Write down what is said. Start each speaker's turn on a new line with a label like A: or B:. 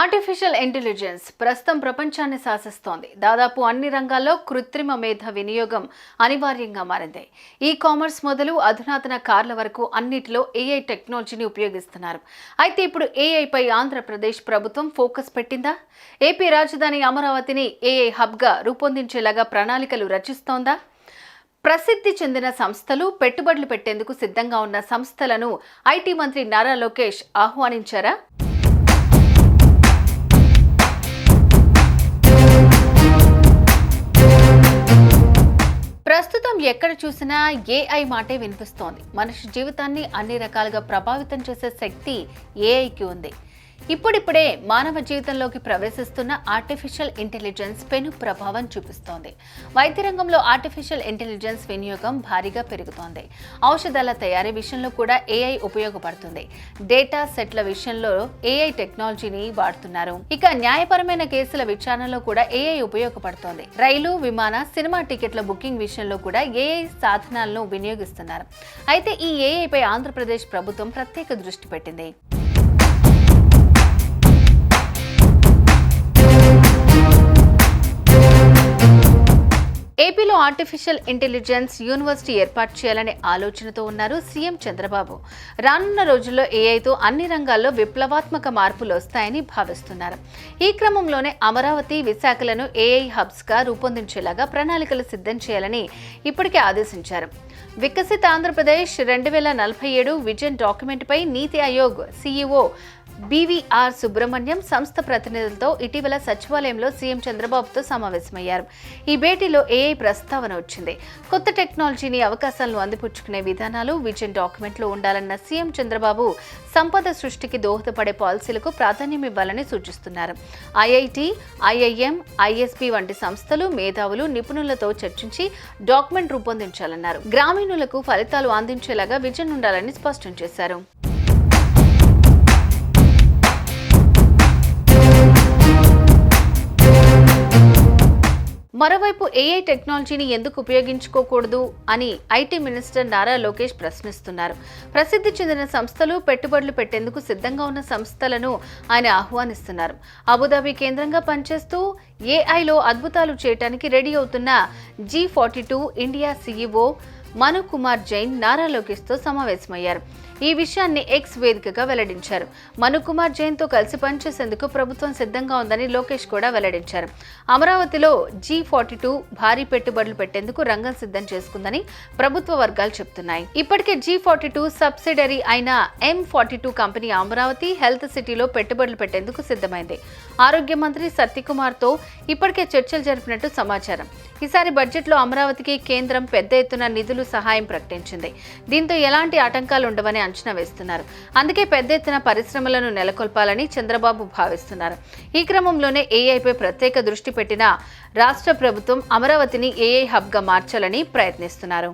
A: Artificial intelligence ప్రస్తుతం ప్రపంచాన్ని శాసిస్తోంది. దాదాపు అన్ని రంగాల్లో కృత్రిమ మేధ వినియోగం అనివార్యంగా మారింది. ఈ కామర్స్ మొదలు అధునాతన కార్ల వరకు అన్నిటిలో ఏఐ టెక్నాలజీని ఉపయోగిస్తున్నారు. అయితే ఇప్పుడు ఏఐపై ఆంధ్రప్రదేశ్ ప్రభుత్వం ఫోకస్ పెట్టిందా? ఏపీ రాజధాని అమరావతిని ఏఐ హబ్గా రూపొందించేలాగా ప్రణాళికలు రచిస్తోందా? ప్రసిద్ధి చెందిన సంస్థలు పెట్టుబడులు పెట్టేందుకు సిద్ధంగా ఉన్న సంస్థలను ఐటీ మంత్రి నారా లోకేష్ ఆహ్వానించారా? ఎక్కడ చూసినా ఏఐ మాటే వినిపిస్తోంది. మనిషి జీవితాన్ని అన్ని రకాలుగా ప్రభావితం చేసే శక్తి ఏఐకి ఉంది. ఇప్పుడిప్పుడే మానవ జీవితంలోకి ప్రవేశిస్తున్న ఆర్టిఫిషియల్ ఇంటెలిజెన్స్ పెను ప్రభావం చూపిస్తోంది. వైద్య రంగంలో ఆర్టిఫిషియల్ ఇంటెలిజెన్స్ వినియోగం భారీగా పెరుగుతోంది. ఔషధాల తయారీ విషయంలో కూడా ఏఐ ఉపయోగపడుతుంది. డేటా సెట్ల విషయంలో ఏఐ టెక్నాలజీని వాడుతున్నారు. ఇక న్యాయపరమైన కేసుల విచారణలో కూడా ఏఐ ఉపయోగపడుతోంది. రైలు విమాన సినిమా టికెట్ల బుకింగ్ విషయంలో కూడా ఏఐ సాధనాలను వినియోగిస్తున్నారు. అయితే ఈ ఏఐపై ఆంధ్రప్రదేశ్ ప్రభుత్వం ప్రత్యేక దృష్టి పెట్టింది. ఆర్టిఫిషియల్ ఇంటెలిజెన్స్ యూనివర్సిటీ ఏర్పాటు చేయాలనే ఆలోచనతో ఉన్నారు సీఎం చంద్రబాబు. రానున్న రోజుల్లో ఏఐతో అన్ని రంగాల్లో విప్లవాత్మక మార్పులు వస్తాయని భావిస్తున్నారు. ఈ క్రమంలోనే అమరావతి విశాఖలను ఏఐ హబ్స్గా రూపొందించేలాగా ప్రణాళికలు సిద్ధం చేయాలని ఇప్పటికే ఆదేశించారు. వికసిత ఆంధ్రప్రదేశ్ రెండు వేల నలభై ఏడు విజన్ డాక్యుమెంట్పై నీతి ఆయోగ్ సీఈఓ బీవీఆర్ సుబ్రహ్మణ్యం సంస్థ ప్రతినిధులతో ఇటీవల సచివాలయంలో సీఎం చంద్రబాబుతో సమావేశమయ్యారు. ఈ భేటీలో ఏఐ ప్రస్తావన వచ్చింది. కొత్త టెక్నాలజీని అవకాశాలను అందిపుచ్చుకునే విధానాలు విజన్ డాక్యుమెంట్లో ఉండాలన్న సీఎం చంద్రబాబు సంపద సృష్టికి దోహదపడే పాలసీలకు ప్రాధాన్యం ఇవ్వాలని సూచిస్తున్నారు. ఐఐటి ఐఐఎం ఐఎస్పి వంటి సంస్థలు మేధావులు నిపుణులతో చర్చించి డాక్యుమెంట్ రూపొందించాలన్నారు. గ్రామీణులకు ఫలితాలు అందించేలాగా విజన్ ఉండాలని స్పష్టం చేశారు. మరోవైపు ఏఐ టెక్నాలజీని ఎందుకు ఉపయోగించుకోకూడదు అని ఐటీ మినిస్టర్ నారా లోకేష్ ప్రశ్నిస్తున్నారు. ప్రసిద్ధి చెందిన సంస్థలు పెట్టుబడులు పెట్టేందుకు సిద్ధంగా ఉన్న సంస్థలను ఆయన ఆహ్వానిస్తున్నారు. అబుదాబి కేంద్రంగా పనిచేస్తూ ఏఐలో అద్భుతాలు చేయడానికి రెడీ అవుతున్న G forty two India CEO Manu Kumar Jain Nara లోకేష్తో సమావేశమయ్యారు. ఈ విషయాన్ని ఎక్స్ వేదికగా వెల్లడించారు. మను కుమార్ జైన్తో కలిసి పనిచేసేందుకు ప్రభుత్వం సిద్ధంగా ఉందని లోకేష్ కూడా వెల్లడించారు. అమరావతిలో జీ ఫార్టీ టూ భారీ పెట్టుబడులు పెట్టేందుకు రంగం సిద్ధం చేసుకుందని ప్రభుత్వ వర్గాలు చెబుతున్నాయి ఇప్పటికే జీ ఫార్టీ టూ సబ్సిడరీ అయిన M forty two company Amaravati health సిటీలో పెట్టుబడులు పెట్టేందుకు సిద్ధమైంది. ఆరోగ్య మంత్రి సత్యకుమార్తో ఇప్పటికే చర్చలు జరిపినట్టు సమాచారం. ఈసారి బడ్జెట్లో అమరావతికి కేంద్రం పెద్ద ఎత్తున నిధులు నిధులు సహాయం ప్రకటించింది. దీంతో ఎలాంటి ఆటంకాలు ఉండవని అంచనా వేస్తున్నారు. అందుకే పెద్ద ఎత్తున పరిశ్రమలను నెలకొల్పాలని చంద్రబాబు భావిస్తున్నారు. ఈ క్రమంలోనే ఏఐపై ప్రత్యేక దృష్టి పెట్టిన రాష్ట్ర ప్రభుత్వం అమరావతిని ఏఐ హబ్గా మార్చాలని ప్రయత్నిస్తున్నారు.